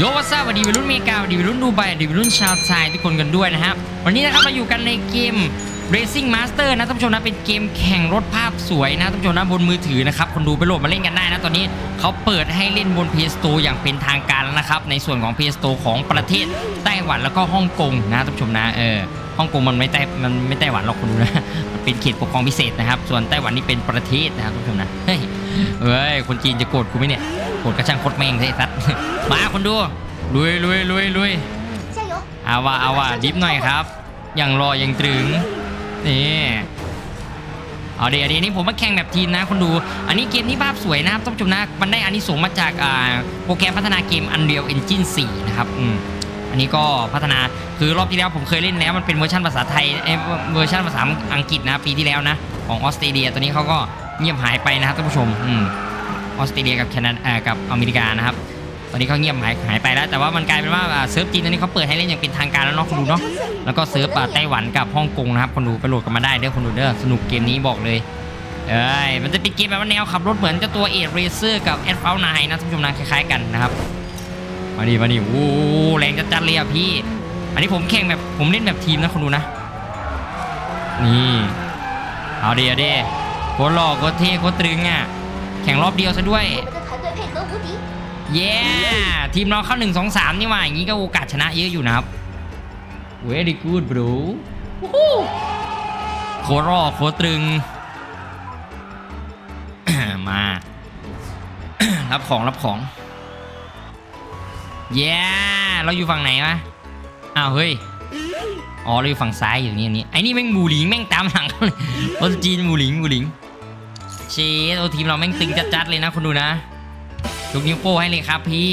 โยวัสสวัสดีวัยรุ่นเมกาสวัสดีวัยรุ่นดูไบสวัสดีวัยรุ่นชาวไทยทุกคนกันด้วยนะครับวันนี้นะครับเราอยู่กันในเกม Racing Master นะท่านผู้ชมนะเป็นเกมแข่งรถภาพสวยนะท่านผู้ชมนะบนมือถือนะครับคนดูไปโหลดมาเล่นกันได้นะตอนนี้เขาเปิดให้เล่นบน PS Store อย่างเป็นทางการแล้วนะครับในส่วนของ PS Store ของประเทศไต้หวันแล้วก็ฮ่องกงนะท่านผู้ชมนะเออฮ่องกงมันไม่ไต้มันไม่ไต้หวันหรอกคนดูนะมันเป็นเขตปกครองพิเศษนะครับส่วนไต้หวันนี่เป็นประเทศนะครับท่านผู้ชมนะเฮ้ย เอ้ย คนจีนจะโกรธกูไหมเนี่ย โกรธกระช่างโคตรแม่งเลยสัตว์มาคนดู ลุยลุยลุยลุย！เอาว่าเอาว่าดิฟหน่อยครับ อย่างรอยังตรึง นี่ เอาเดี๋ยวเดี๋ยวนี้ผมมาแข่งแบบทีมนะคนดู อันนี้เกมนี้ภาพสวยนะครับท่านผู้ชมนะ มันได้อันนี้ส่งมาจากอ่าโปรแกรมพัฒนาเกม Unreal Engine 4 นะครับอืมอันนี้ก็พัฒนาคือรอบที่แล้วผมเคยเล่นแล้วมันเป็นเวอร์ชันภาษาไทยเอ้ยเวอร์ชันภาษาอังกฤษนะปีที่แล้วนะ ของออสเตรเลียตอนนี้เขาก็ เงียบหายไปนะครับท่านผู้ชมอืมออสเตรเลียกับแคนาดากับอเมริกานะครับตอนนี้เขาเงียบหายหายไปแล้ว แต่ว่ามันกลายเป็นว่าเซิร์ฟจีนตอนนี้เขาเปิดให้เล่นอย่างเป็นทางการแล้วเนาะคุณดูเนาะแล้วก็เซิร์ฟไต้หวันกับฮ่องกงนะครับคนดูไปโหลดกันมาได้เด้อคนดูเด้อสนุกเกมนี้บอกเลยเอ้ยมันจะเป็นเกมแบบว่าแนวขับรถเหมือนเจ้าตัวเอทเรเซอร์กับแอดเฟลนายนะท่านผู้ชมนะคล้ายๆกันนะครับมาดิมาดิโอ้โหแรงจัดๆเลยอะพี่ อันนี้ผมแข่งแบบผมเล่นแบบทีมนะคนดูนะนี่เอาดีเอาดี คตรหล่อโคตรเท่โคตรตึงอะ แข่งรอบเดียวซะด้วย เย้ ทีมเราเข้า 1 2 3 นี่ว่า อย่างนี้ก็โอกาสชนะเยอะอยู่นะครับ Very good bro โคตรหล่อโคตรตึง มา รับของรับของ เย้ เราอยู่ฝั่งไหนวะ อ้าวเฮ้ยอ๋อเราอยู่ฝั่งซ้ายอยู่นี่นี่ไอ้นี่แม่งบูหลิงแม่งตามหลังเขาเลยรถจีนบูหลิงบูหลิง เชสโอทีมเราแม่งตึงจัดๆเลยนะคุณดูนะยกนิ้วโป้ให้เลยครับพี่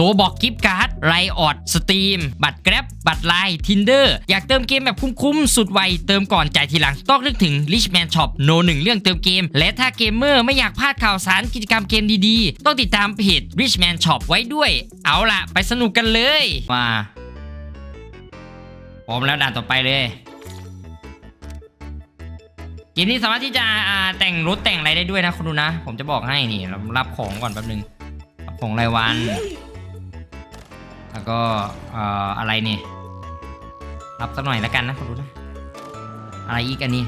ลบอกกิฟต์การ์ดไรออดสตรีมบัตรแกร็บบัตรไลน์ทินเดอร์อยากเติมเกมแบบคุ้มๆ สุดไว เติมก่อนจ่ายทีหลัง ต้องนึกถึง Richman Shop โนหนึ่งเรื่องเติมเกม และถ้าเกมเมอร์ไม่อยากพลาดข่าวสารกิจกรรมเกมดีๆ ต้องติดตามเพจ Richman Shop ไว้ด้วย เอาล่ะ ไปสนุกกันเลย มาพร้อมแล้วด่านต่อไปเลยเกมนี้สามารถที่จะแต่งรถแต่งอะไรได้ด้วยนะคุณดูนะ ผมจะบอกให้นี่เรารับของก่อนแป๊บนึงรับของรายวัน แล้วก็อะไรนี่รับสักหน่อยแล้วกันนะคุณดูนะอะไรอีกอันนี้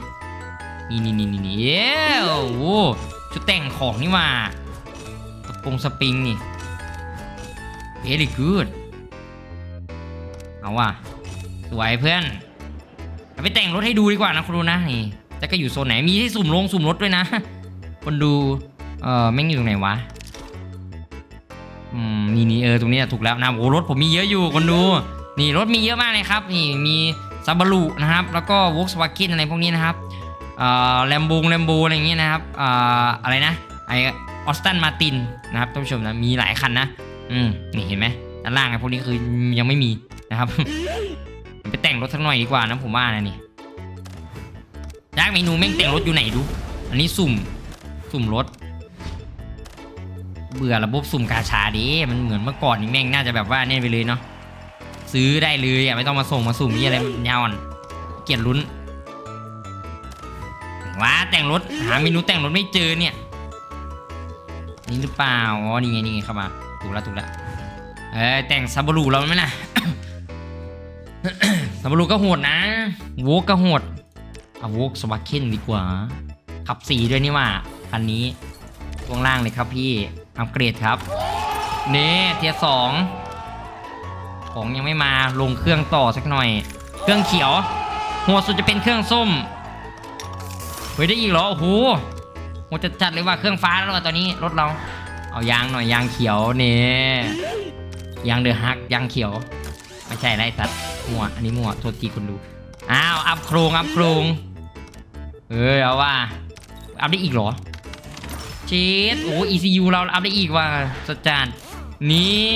นี่นี่นี่นี่นี่เย้โอ้โหชุดแต่งของนี่หว่าตะปงสปริงนี่ very good เอาว่ะสวยเพื่อนไปแต่งรถให้ดูดีกว่านะคุณดูนะนี่จะก็อยู่โซนไหนมีที่สุ่มลงสุ่มรถด้วยนะ คนดูเออแม่งอยู่ตรงไหนวะ อืมนี่นี่เออตรงนี้อะถูกแล้วนะโอ้รถผมมีเยอะอยู่คนดู นี่รถมีเยอะมากเลยครับ นี่มีซาบารุนะครับ แล้วก็ Volkswagen อะไรพวกนี้นะครับเอ่อแลมโบงแลมโบอะไรอย่างเงี้ยนะครับเอ่ออะไรนะไอออสตันมาตินนะครับท่านผู้ชมนะมีหลายคันนะอืมนี่เห็นไหมด้านล่างไอพวกนี้คือยังไม่มีนะครับ ไปแต่งรถสักหน่อยดีกว่านะผมว่านะนี่ยากเมนูแม่งแต่งรถอยู่ไหนดู อันนี้สุ่ม สุ่มรถ เบื่อระบบสุ่มกาชาดิมันเหมือนเมื่อก่อนนี่แม่งน่าจะแบบว่าเนี่ยไปเลยเนาะซื้อได้เลยอะไม่ต้องมาส่งมาสุ่มนี่อะไรยาวอ่อนเกลียดลุ้นว้าแต่งรถหาเมนูแต่งรถไม่เจอเนี่ยนี่หรือเปล่าอ๋อนี่ไงนี่ไงเข้ามาถูกแล้วถูกแล้วเออแต่งซาบารูเราไหมล่ะซาบารูก็โหดนะโวกก็โหดเอาโวกสวักเคนดีกว่า ขับสีด้วยนี่ว่าคันนี้ช่วงล่างเลยครับพี่ อัปเกรดครับ นี่เทียสองของยังไม่มาลงเครื่องต่อสักหน่อย เครื่องเขียว หัวสุดจะเป็นเครื่องส้มเฮ้ยได้อีกเหรอโอ้โหโหจะจัดเลยว่าเครื่องฟ้าแล้วอตอนนี้รถเรา เอายางหน่อยยางเขียวนี่ยางเดือฮักยางเขียว ไม่ใช่ไรสัตว์มัวอันนี้มัวโทษทีคนดูอ้าวอัพโครงอัพโครงเอ้ยเอาว่าอัพได้อีกเหรอ ชดโอ้ ECU เราอัพได้อีกว่าสจานนี่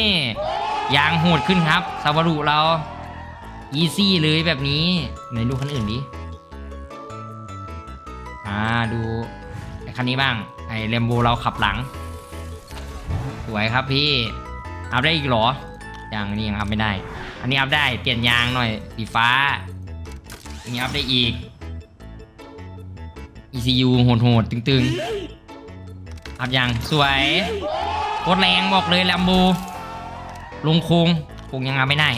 ยางโหดขึ้นครับซาวารุเราอีซี่เลยแบบนี้ไหนดูคันอื่นดิอ่าดูไอ้คันนี้บ้างไอ้เรมโบเราขับหลัง สวยครับพี่อัพได้อีกหรอยังนนี้ยังอัพไม่ได้ อันนี้อัพได้เปลี่ยนยางหน่อยสีฟ้าอันนี้อัพได้อีก ECU โหดๆตึงๆ อัพยังสวยโคตรแรงบอกเลยแลมโบลงโคงคงยังอัพไม่ได้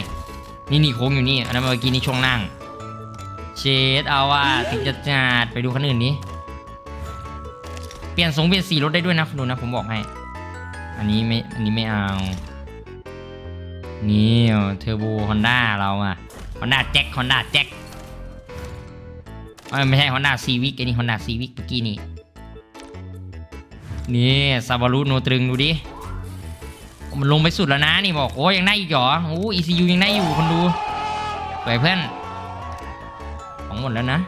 นี่นี่โค้งอยู่นี่อันนั้นเมื่อกี้นี่ช่วงนั่ง เชดเอาว่าถึงจะจัดไปดูคันอื่นนี้ เปลี่ยนทรงเปลี่ยนสีรถได้ด้วยนะคุณดูนะผมบอกให้ อันนี้ไม่ อันนี้ไม่เอา นี่เทอร์โบฮอนด้าเราอะฮอนด้าแจ็คฮอนด้าแจ็คไม่ใช่ฮอนด้าซีวิกไอ้นี่ฮอนด้าซีวิกเมื่อกี้นี่ นี่ซาบารุโนตรึงดูดิ มันลงไปสุดแล้วนะนี่บอกโอ้ยังได้อีกเหรอโอ้ ECU ยังได้อยู่คนดูสวยเพื่อน ของหมดแล้วนะ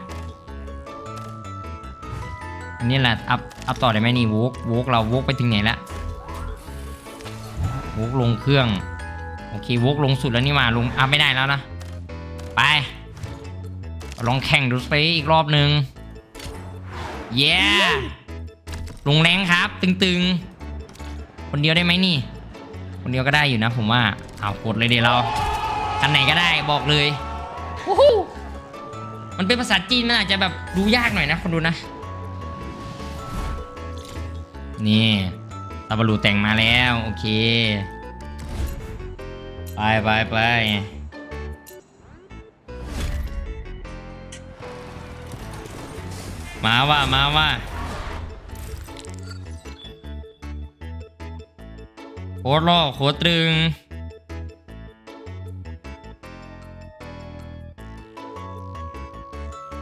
อันนี้แหละอัพอัพต่อได้ไหมนี่วกวกเราวกไปถึงไหนแล้ววกลงเครื่องโอเควกลงสุดแล้วนี่มาลงอัพไม่ได้แล้วนะ ไป ลองแข่งดูสไปอีกรอบหนึ่งเย้ ลงแรงครับ ตึงๆ คนเดียวได้ไหมนี่ คนเดียวก็ได้อยู่นะ ผมว่าเอากดเลยเดี๋ยวเราคันไหนก็ได้บอกเลยวู้ฮู้มันเป็นภาษาจีนมันอาจจะแบบดูยากหน่อยนะคนดูนะ นี่ตาบารูแต่งมาแล้ว โอเค ไปไปไปมาว่ามาว่า โคตรล่อโคตรตึง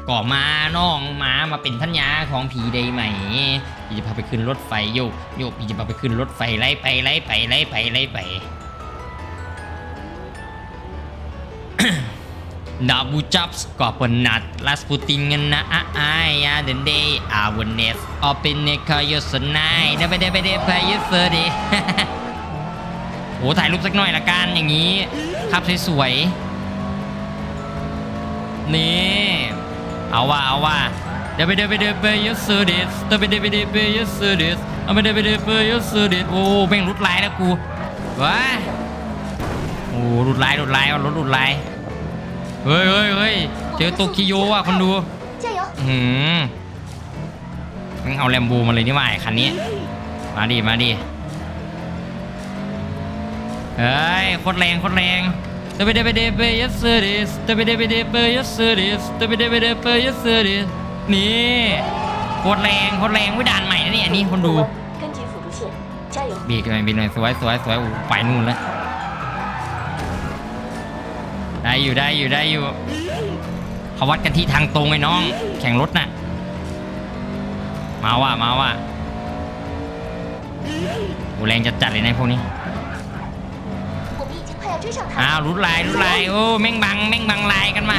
ก่อมาน้องมามาเป็นทัญญาของผีได้ไหมพี่จะพาไปขึ้นรถไฟโยกโยกพี่จะพาไปขึ้นรถไฟไล่ไปไล่ไปไล่ไปไล่ไปดาบูจับสกอปนัดลาสปูติงกันนะอาอายาเดนเดย์อาวันเนสออเป็นเนคายสนายเดบเดบเดบไปยุสเด โอ้ถ่ายรูปสักหน่อยละกันอย่างนี้ภาพสวยๆนี่เอาว่าเอาว่าเดบเดบเดบยสเดสเดบเดบเดบยสเดสเอาไปเดบเดบยสเดสโอ้แม่งรุดลายแล้วกูว้าโอ้รุดลายรุดลายว่ารถรุดลายเฮ้ยเฮ้ยเฮ้ยเจอโตคิโยอะคนดู加油！หืมมึงเอาแลมโบมาเลยนี่หว่าไอ้คันนี้ มาดิมาดิ เอ้ยโคตรแรงโคตรแรงเดบเดบเดบเยสเซอริสเดบเดบเดบเยสเซอริสเดบเดบเดบเยสเซอริสนี่โคตรแรงโคตรแรงวิด่านใหม่นะเนี่ยนี่คนดูบีกหน่อยบีกหน่อยสวยสวยสวยโอ้ไปนู่นแล้วได้อยู่ได้อยู่ได้อยู่เขาวัดกันที่ทางตรงไอ้น้อง แข่งรถน่ะ มาว่ามาว่าโอแรงจัดจัดเลยนะพวกนี้ อ้าวรุดลายรุดลายโอ้แม่งบังแม่งบังลายกันมา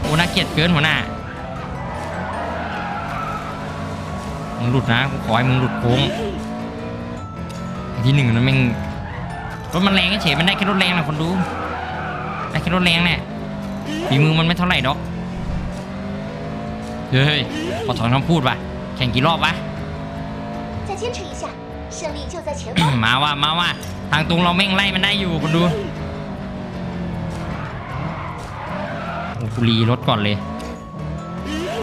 โอ้น่าเกลียดเกินหัวหน้ามึงหลุดนะกูขอให้มึงหลุดโค้งที่หนึ่งนะแม่งรถมันแรงเฉยมันได้แค่รถแรงนะคนดูได้แค่รถแรงเนี่ยฝีมือมันไม่เท่าไหร่ดอกเฮ้ยพอถอนคำพูดปะแข่งกี่รอบวะมาว่ามาว่า ทางตรงเราแม่งไล่มันได้อยู่คนดูโอ้กูรีรถก่อนเลย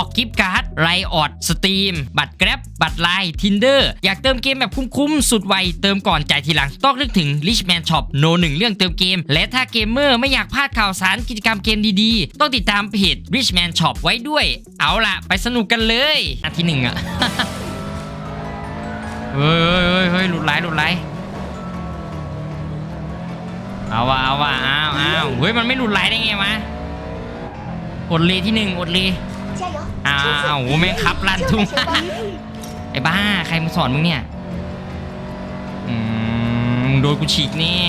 อกกิฟต์การ์ดไรออดสตรีมบัตรแกร็บบัตรไลน์ทินเดอร์อยากเติมเกมแบบคุ้มๆ สุดไว เติมก่อนจ่ายทีหลัง ต้องนึกถึง Richman Shop โนหนึ่งเรื่องเติมเกม และถ้าเกมเมอร์ไม่อยากพลาดข่าวสารกิจกรรมเกมดีๆ ต้องติดตามเพจ Richman Shop ไว้ด้วย เอาล่ะ ไปสนุกกันเลยอันที่หนึ่งอะเฮ้ยเฮ้ยเฮ้ยหลุดไหลหลุดไหลเอาว่ะเอาว่ะอ้าวอ้าวเฮ้ยมันไม่หลุดไหลได้ไงวะอดเลที่หนึ่งอดเล！ อ้าวแม่งขับลันทุ่งไอ้บ้าใครมาสอนมึงเนี่ยอืมโดนกูฉีกนี่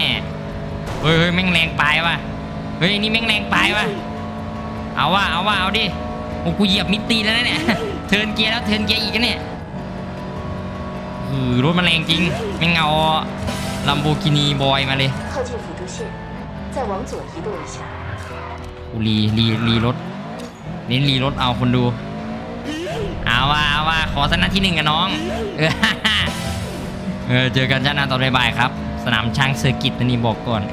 เฮ้ยแม่งแรงไปว่ะเฮ้ยนี่แม่งแรงไปว่ะเอาว่ะเอาว่ะเอาดิโอ้กูเหยียบมิตีแล้วเนี่ยเทินเกียร์แล้วเทินเกียร์อีกแล้วเนี่ยเออรถมันแรงจริงแม่งเงาลัมโบกินีบอยมาเลยกูรีรีรีรถ น้นรีรถเอาคนดู เอาว่าเอาว่าขอสนาที่หนึ่งกับน้อง เออเจอกันชาติหนาตอนบ่ายครับ สนามช้างเซอร์กิตนะนี่บอกก่อน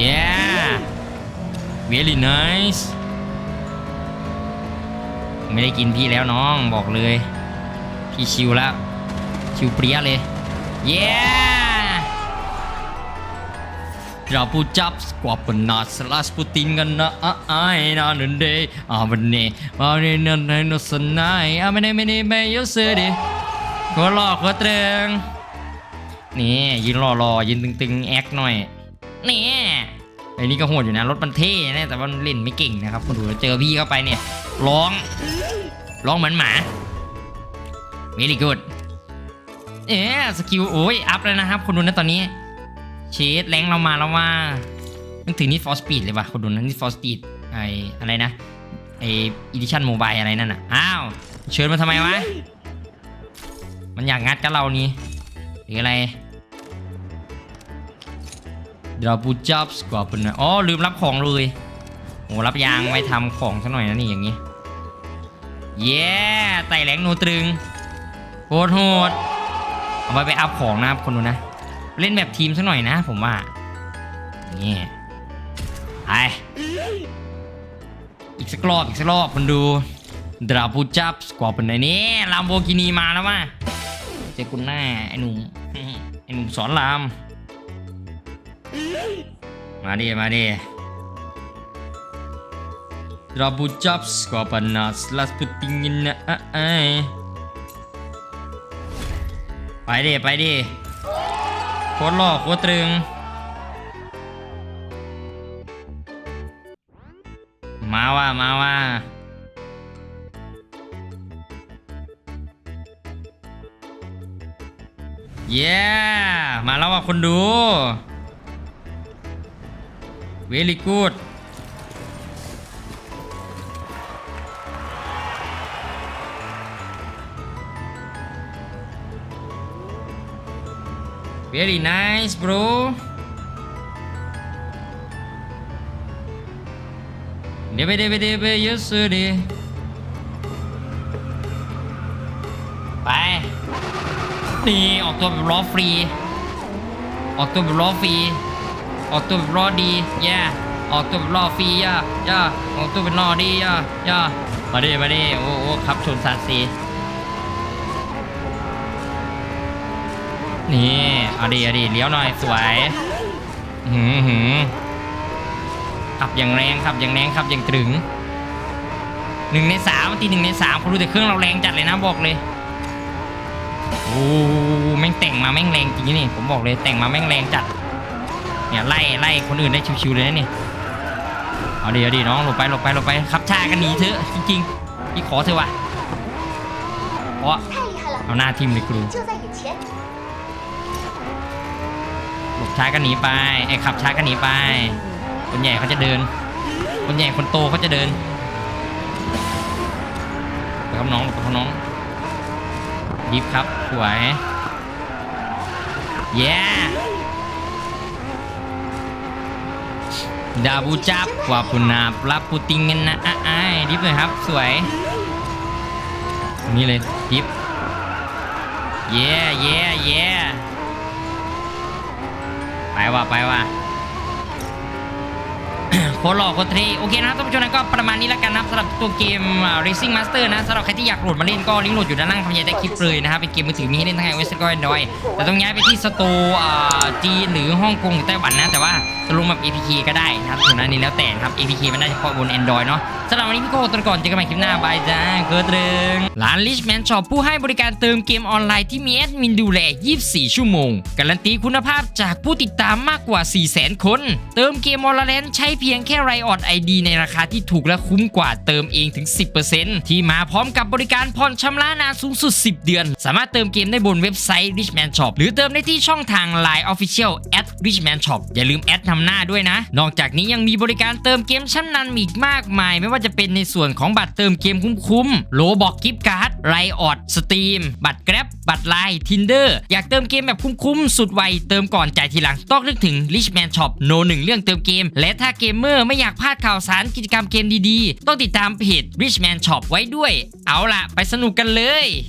yeah very nice ไม่ได้กินพี่แล้วน้องบอกเลย พี่ชิวแล้ว ชิวเปรี้ยเลย yeah เราพูดจับกว่าปนาสลาสปูตินกันนะอะไอ้นาหนึ่งเดย์อะวันนี้มาเรียนในนสนายอะไม่ได้ไม่ได้ไม่ยศดิก็หลอกก็เตรงนี่ยืนรอรอยืนตึงๆแอคหน่อยนี่ไอ้นี่ก็โหดอยู่นะรถมันเท่นะแต่ว่าเล่นไม่เก่งนะครับคุณดูเจอพี่เข้าไปเนี่ยร้องร้องเหมือนหมา very good เอ๊ะสกิลโอ้ยอัพแล้วนะครับคุณดูนะตอนนี้ เชดแรงเรามาแล้วว่านึกถึงนี่ฟอสปีดเลยว่ะคนดูนะนี่ฟอสปีดไออะไรนะไออีดิชั่นโมบายอะไรนั่นน่ะอ้าวเชิญมาทำไมวะมันอยากงัดกับเรานี่หรืออะไรเดี๋ยวปูจับสกว่าเป็นนะอ๋อลืมรับของเลยโอ้รับยางไว้ทำของซะหน่อยนะนี่อย่างงี้เย้ไต่แรงโนตรึงโหดโหดเอาไปไปอัพของนะครับคนดูนะ เล่นแบบทีมซะหน่อยนะ ผมว่า นี่ไปอีกสักรอบอีกสักรอบคนดูดราบูจับสกวอเป็นไหนนี่ลามโบกินีมาแล้วว่ะเจอคุณหน้าไอ้หนุ่มไอ้หนุ่มสอนราม มาดิมาดิดราบูจับสกวอเป็นนัสลาสปุติงินนะอะไอ้ไปดิไปดิ คตรหล่อโคตรตรึงมาว่ามาว่าเย้มาแล้วว่ะคนดู เวลี่กูด เวลี่ nice bro เดี๋ยวไปเดี๋ยวไปเดี๋ยวไปเยอะสุดดิไปนี่ออกตัวแบบล้อฟรี ออกตัวแบบล้อฟรี ออกตัวแบบล้อดีแย่ออกตัวแบบล้อฟรีย่าย่าออกตัวเป็นล้อดีย่าย่ามาดิมาดิโอ้โอ้ขับชนซาซี นี่เอาดีเอาดีเลี้ยวหน่อยสวยหืมหืมขับอย่างแรงขับอย่างแรงขับอย่างตรึงหนึ่งในสามตีหนึ่งในสามเขาดูแต่เครื่องเราแรงจัดเลยนะบอกเลยโอ้แม่งแต่งมาแม่งแรงจริงนี่ผมบอกเลยแต่งมาแม่งแรงจัดเนี่ยไล่ไล่คนอื่นได้ชิวๆเลยนะนี่เอาดีเอาดีน้องหลบไปหลบไปหลบไปขับชากันหนีเถอะจริงๆพี่ขอเถอะวะเพราะเอาหน้าทีมเลยครู ช้ากันหนีไปไอ้ขับช้ากันหนีไป คนใหญ่เขาจะเดิน คนใหญ่คนโตเขาจะเดินไปครับน้องไปครับน้องดิฟครับสวยเย้ดาบูจับกว่าปุนาปลาปูติงกันนะอะอ้ายดิฟเลยครับสวยนี่เลยดิฟเย้เย้เย้ ว่ะไปว่ะ โคตรหล่อโคตรเท่โอเคนะครับท่านผู้ชมนะก็ประมาณนี้แล้วกันนะสำหรับตัวเกม Racing Master นะสำหรับใครที่อยากโหลดมาเล่นก็ลิงก์โหลดอยู่ด้านล่างคำยันใต้คลิปเลยนะครับเป็นเกมมือถือมีให้เล่นทั้ง iOS และก็ Android แต่ต้องย้ายไปที่สตร์อ่าจีนหรือฮ่องกงหรือไต้หวันนะ แต่ว่าจะลงแบบ APK ก็ได้นะครับส่วนนั้นนี่แล้วแต่นะครับ APK มันได้เฉพาะบน Android เนาะสำหรับวันนี้พี่โก้ตัวก่อนเจอกันใหม่คลิปหน้าบายจ้าเกิดเรื่องร้าน Richman Shop ผู้ให้บริการเติมเกมออนไลน์ที่มีแอดมินดูแล 24 ชั่วโมง การันตีคุณภาพจากผู้ติดตามมากกว่า 400,000 คน เติมเกมออลแลนใช้เพียงแค่ไรออดไอดีในราคาที่ถูกและคุ้มกว่าเติมเองถึง 10%ที่มาพร้อมกับบริการผ่อนชำระนานสูงสุด 10 เดือน สามารถเติมเกมได้บนเว็บไซต์ Richman Shop หรือเติมได้ที่ช่องทาง Line Official at Richman Shop อย่าลืมแอดนำหน้าด้วยนะ นอกจากนี้ยังมีบริการเติมเกมชั้นนำอีกมากมาย ไม่ว่าจะเป็นในส่วนของบัตรเติมเกมคุ้มๆโลบอกกิฟต์การ์ดไรออดสตรีมบัตรแกร็บบัตรไลน์ทินเดอร์อยากเติมเกมแบบคุ้มๆสุดไวเติมก่อนจ่ายทีหลังต้องนึกถึง Richman Shop โนหนึ่งเรื่องเติมเกม และถ้าเกมเมอร์ไม่อยากพลาดข่าวสารกิจกรรมเกมดีๆ ต้องติดตามเพจ Richman Shop ไว้ด้วย เอาล่ะ ไปสนุกกันเลย